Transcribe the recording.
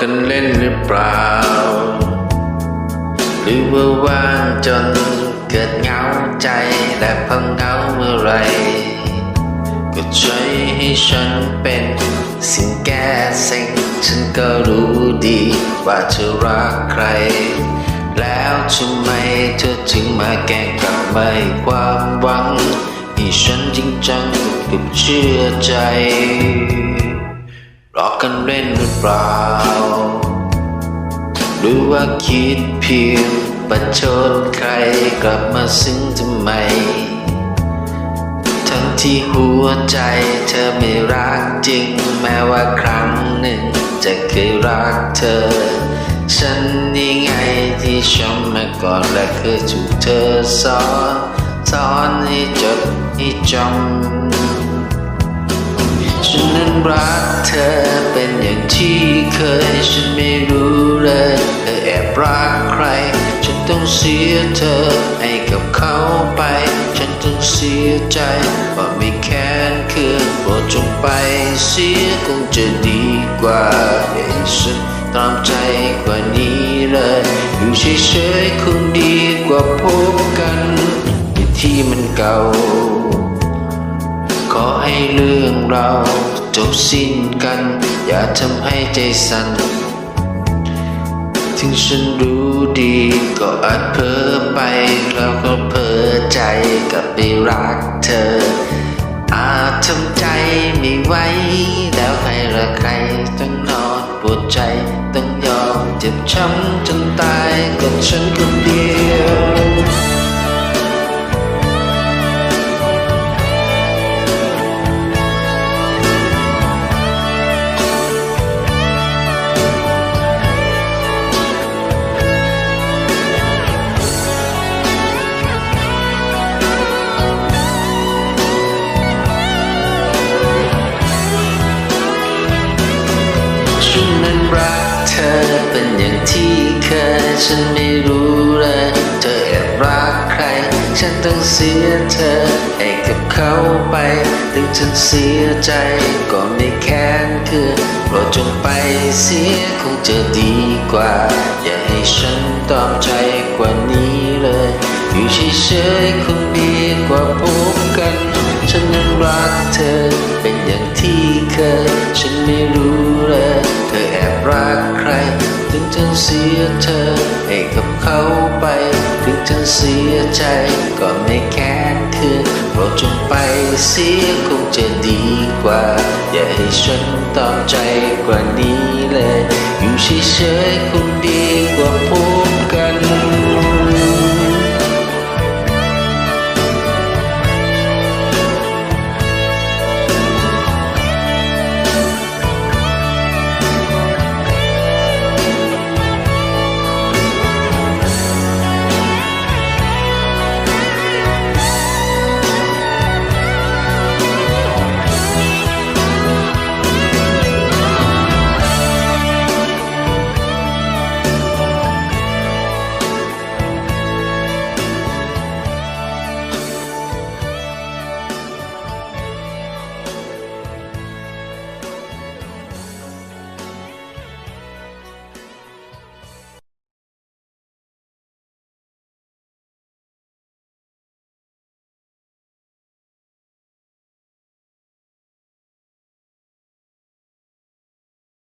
กันเล่นหรือเปล่า หรือว่าว่างจนเกิดเหงาใจและพอเหงาเมื่อไรก็ช่วยให้ฉันเป็นสิ่งแก้เซ็งฉันก็รู้ดีว่าเธอรักใคร แล้วทำไมเธอถึงมาแกล้งกลับไม่ความหวังให้ฉันจริงจังกับเชื่อใจ รอกันเล่นหรือเปล่า หรือว่าคิดเพียงประชดใครกลับมาซึ้งทำไม ทั้งที่หัวใจเธอไม่รักจริง แม้ว่าครั้งหนึ่งจะเคยรักเธอ ฉันนี่ไงที่ช้ำมาก่อนและเคยถูกเธอสอนสอนให้จดให้จำ ฉันนั้นรักเธอเป็นอย่างที่เคย ฉันไม่รู้เลยเธอแอบรักใคร ฉันต้องเสียเธอให้กับเขาไป ฉันต้องเสียใจเพราไม่แค้นเคืองโปรดจงไปเสียคงจะดีกว่าอย่าให้ฉันตามใจกว่านี้เลยอยู่เฉยๆคงดีกว่าพบกันในที่มันเก่า ขอให้เรื่องเราจบสิ้นกัน อย่าทำให้ใจสั่น ถึงฉันรู้ดีก็อาจเพ้อไป แล้วก็เพ้อใจกลับไปรักเธอ อาจทำใจไม่ไหวแล้วใครละใครต้องนอนปวดใจต้องยอมเจ็บช้ำจนตายกับฉันคนเดียว นนั้นรักเธอเป็นอย่างที่เคยฉันไม่รู้เลย เธอแอบรักใคร ฉันต้องเสียเธอให้กับเขาไป ถึงฉันเสียใจก็ไม่แค้นคือโปรดจงไปเสียคงจะดีกว่า อย่าให้ฉันตอมใจกว่านี้เลย อยู่เฉยๆคงดีกว่าพบกัน ฉันนั้นรักเธอเป็นอย่างที่เคย ฉันไม่รู้ รักใคร ถึงฉันเสียเธอให้กับเขาไป ถึงฉันเสียใจก็ไม่แค้นคืนเราจงไปเสียคงจะดีกว่า อย่าให้ฉันตอบใจกว่านี้เลย อยู่เฉยๆคง